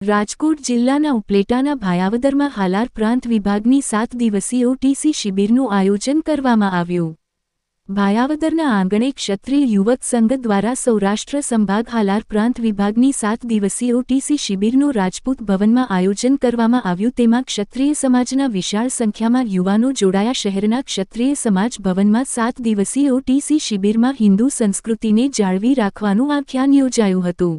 રાજકોટ જિલ્લાના ઉપલેટાના ભાયાવદરમાં હાલાર પ્રાંત વિભાગની સાત દિવસીય ઓટીસી શિબિરનું આયોજન કરવામાં આવ્યું. ભાયાવદરના આંગણે ક્ષત્રિય યુવક સંઘ દ્વારા સૌરાષ્ટ્ર સંભાગ હાલાર પ્રાંત વિભાગની સાત દિવસીય ઓટીસી શિબિરનું રાજપૂત ભવનમાં આયોજન કરવામાં આવ્યું. તેમાં ક્ષત્રિય સમાજના વિશાળ સંખ્યામાં યુવાનો જોડાયા. શહેરના ક્ષત્રિય સમાજ ભવનમાં સાત દિવસીય ઓટીસી શિબિરમાં હિન્દુ સંસ્કૃતિને જાળવી રાખવાનું આખ્યાન યોજાયું હતું.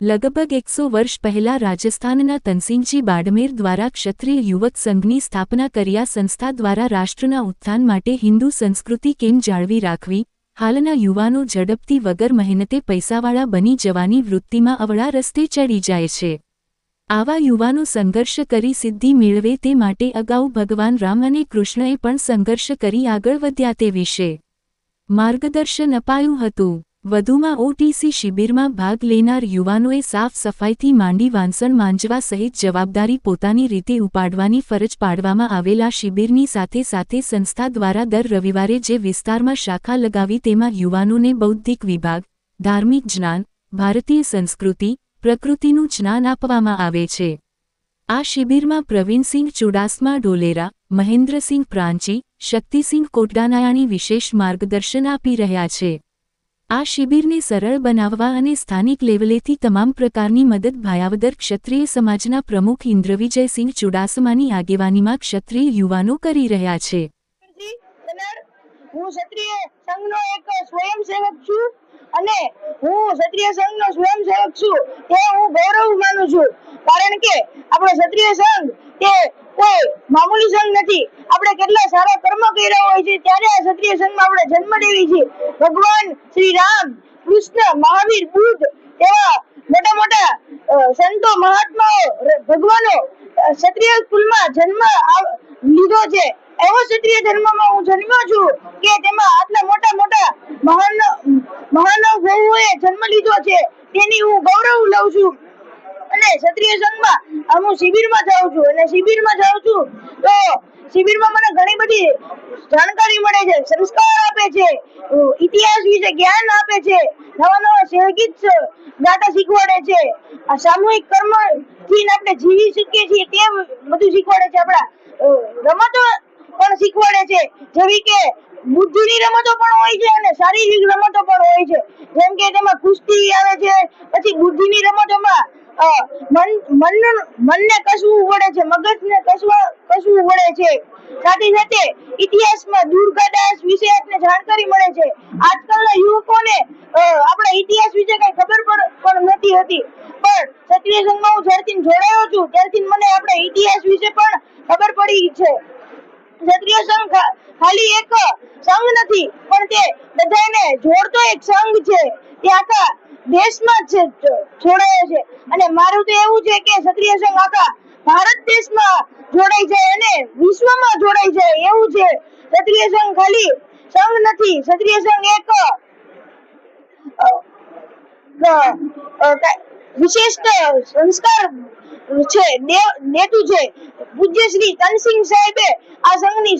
લગભગ એકસો વર્ષ પહેલા રાજસ્થાનના તનસિંહજી બાડમેર દ્વારા ક્ષત્રિય યુવક સંઘની સ્થાપના કર્યા સંસ્થા દ્વારા રાષ્ટ્રના ઉત્થાન માટે હિન્દુ સંસ્કૃતિ કેમ જાળવી રાખવી, હાલના યુવાનો ઝડપથી વગર મહેનતે પૈસાવાળા બની જવાની વૃત્તિમાં અવળા રસ્તે ચડી જાય છે. આવા યુવાનો સંઘર્ષ કરી સિદ્ધિ મેળવે તે માટે અગાઉ ભગવાન રામ અને કૃષ્ણએ પણ સંઘર્ષ કરી આગળ વધ્યા તે વિશે માર્ગદર્શન અપાયું હતું. વધુમાં ઓટીસી શિબિરમાં ભાગ લેનાર યુવાનોએ સાફ સફાઈથી માંડી વાંસણ માંજવા સહિત જવાબદારી પોતાની રીતે ઉપાડવાની ફરજ પાડવામાં આવેલા શિબિરની સાથે સાથે સંસ્થા દ્વારા દર રવિવારે જે વિસ્તારમાં શાખા લગાવી તેમાં યુવાનોને બૌદ્ધિક વિભાગ, ધાર્મિક જ્ઞાન, ભારતીય સંસ્કૃતિ, પ્રકૃતિનું જ્ઞાન આપવામાં આવે છે. આ શિબિરમાં પ્રવીણસિંહ ચુડાસમા ડોલેરા મહેન્દ્રસિંહ પ્રાંચી, શક્તિસિંહ કોટડાનાયાણી વિશેષ માર્ગદર્શન આપી રહ્યા છે. આ શિબિરને સરળ બનાવવા અને સ્થાનિક લેવલેથી તમામ પ્રકારની મદદ ભાયાવદર ક્ષત્રિય સમાજના પ્રમુખ ઇન્દ્રવિજયસિંહ ચુડાસમાની આગેવાનીમાં ક્ષત્રિય યુવાનો કરી રહ્યા છે. હું ક્ષત્રિય સંઘનો એક સ્વયંસેવક છું અને હું ક્ષત્રિય સંઘનો સ્વયંસેવક છું. તે હું ગૌરવ માનું છું. કારણ કે આપણો ક્ષત્રિય સંઘ તે કેટલા સારા કર્મ કર્યા હોય છે, ત્યારે જન્મ લેવી છે. ભગવાન શ્રી રામ, કૃષ્ણ, મહાવીર, બુદ્ધ મોટા મોટા સંતો, મહાત્માઓ, ર- ભગવાનો ક્ષત્રિય કુલમાં જન્મ લીધો છે. એવો ક્ષત્રિય ધર્મમાં હું જન્મ્યો છું કે તેમાં આટલા મોટા મોટા મહાન મહાનુભાવોએ જન્મ લીધો છે. તેની હું ગૌરવ લઉં છું. અને ક્ષત્રિય સંઘમાં હું શિબિરમાં જાઉં છું. અને શિબિરમાં જાઉં છું તો શિબિરમાં મને ઘણી બધી જાણકારી મળે છે, સંસ્કાર આપે છે, ઇતિહાસ વિશે જ્ઞાન આપે છે, નવા નવા સંગીત ગાતા શીખવાડે છે. આ સામૂહિક કર્મથી આપણે જીવી શકીએ છીએ તે બધું શીખવાડે છે આપણા રમતો પણ શીખવાડે છે. જેવી કે બુદ્ધિની રમતો પણ હોય છે અને શારીરિક રમતો પણ હોય છે. જેમ કે તેમાં કુસ્તી આવે છે, પછી બુદ્ધિની રમતોમાં મન મન, મનને કસવું પડે છે, મગજને કસવા, કસવું પડે છે. સાથે સાથે ઇતિહાસમાં દુર્ગાદાસ વિશે આપણે જાણકારી મળે છે. આજકાલના યુવકોને આપણા ઇતિહાસ વિશે કઈ ખબર પણ નથી હતી. પણ ક્ષત્રિય સંઘમાં હું જ્યારથી જોડાયો છું, ત્યારથી મને આપણા ઇતિહાસ વિશે પણ ખબર પડી છે. ક્ષત્રિય સંઘ ખાલી એક સંઘ નથી, પણ તે બધાને જોડતો એક સંઘ છે. તે આખા દેશમાં જ છે- જોડાયો છે. અને મારું તો એવું છે કે ક્ષત્રિય સંઘ આખા ભારત દેશમાં જોડાઈ જાય અને વિશ્વમાં જોડાઈ જાય એવું છે. ક્ષત્રિય સંઘ ખાલી સંઘ નથી, ક્ષત્રિય સંઘ એક વિશિષ્ટ સંસ્કાર છે દેતું છે. પૂજ્ય શ્રી તનસિંહ સાહેબે આ સંઘની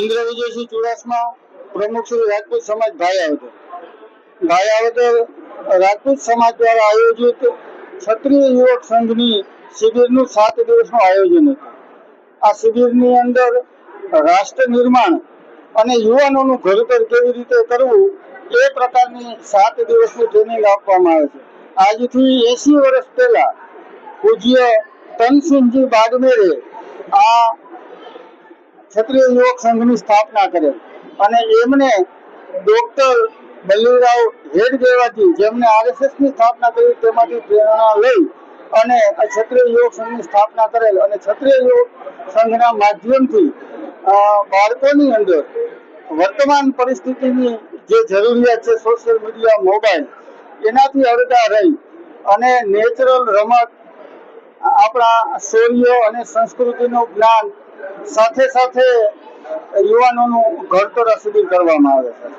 ઇન્દ્ર વિજયસિંહ ચુડાસમા પ્રમુખ શ્રી રાજપૂત સમાજ ભાયાવદર. ભાયાવદર રાજપૂત સમાજ દ્વારા આયોજિત ક્ષત્રિય યુવક સંઘની શિબિરનું સાત દિવસનું આયોજન હતું. આ શિબિરની અંદર રાષ્ટ્ર નિર્માણ અને યુવાનોનું ઘડતર કેવી રીતે કરવું એ પ્રકારની સાત દિવસની ટ્રેનિંગ આપવામાં આવે છે. આજથી એસી વર્ષ પહેલા પૂજ્ય તનસિંહજી બાગમેરે આ ક્ષત્રિય યુવક સંઘની સ્થાપના કરેલ. અને એમને ડોક્ટર બલ્લીરાવ હેડગેવાજી જેમને આરએસએસની સ્થાપના કરી તેમાંથી પ્રેરણા લઈ અને ક્ષત્રિય યુવક સંઘની સ્થાપના કરેલ અને ક્ષત્રિય યુવક સંઘના માધ્યમથી બાળકોની અંદર વર્તમાન પરિસ્થિતિની જે જરૂરિયાત છે સોશિયલ મીડિયા મોબાઈલ એનાથી અળગા રહી અને નેચરલ રમત આપણા શૌર્ય અને સંસ્કૃતિનું જ્ઞાન સાથે સાથે યુવાનોનું ઘડતર આ શિબિર કરવામાં આવે છે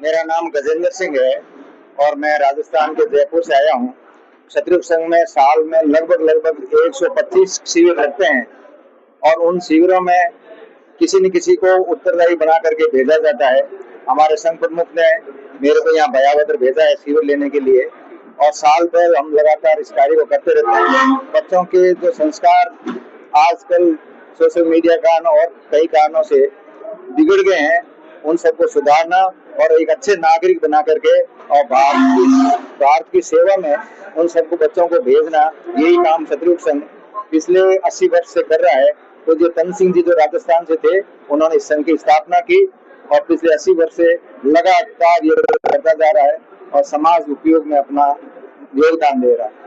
मेरा नाम गजेंद्र सिंह है और मैं राजस्थान के जयपुर से आया हूँ क्षत्रिय संघ में साल में लगभग लगभग 125 शिविर लगते हैं और उन शिविरों में किसी न किसी को उत्तरदायी बना करके भेजा जाता है। हमारे संघ प्रमुख ने मेरे को यहाँ भयावदर भेजा है शिविर लेने के लिए और साल भर हम लगातार इस कार्य को करते रहते हैं। बच्चों के जो संस्कार आजकल सोशल मीडिया कारण और कई कारणों से बिगड़ गए हैं, उन सबको सुधारना और एक अच्छे नागरिक बना करके और भारत की भारत की सेवा में उन सबको बच्चों को भेजना, यही काम शत्रुघ्न संघ पिछले 80 वर्ष से कर रहा है। तो जो तन सिंह जी जो राजस्थान से थे, उन्होंने इस संघ की स्थापना की और पिछले 80 वर्ष से लगातार ये करता जा रहा है और समाज उपयोग में अपना योगदान दे रहा है।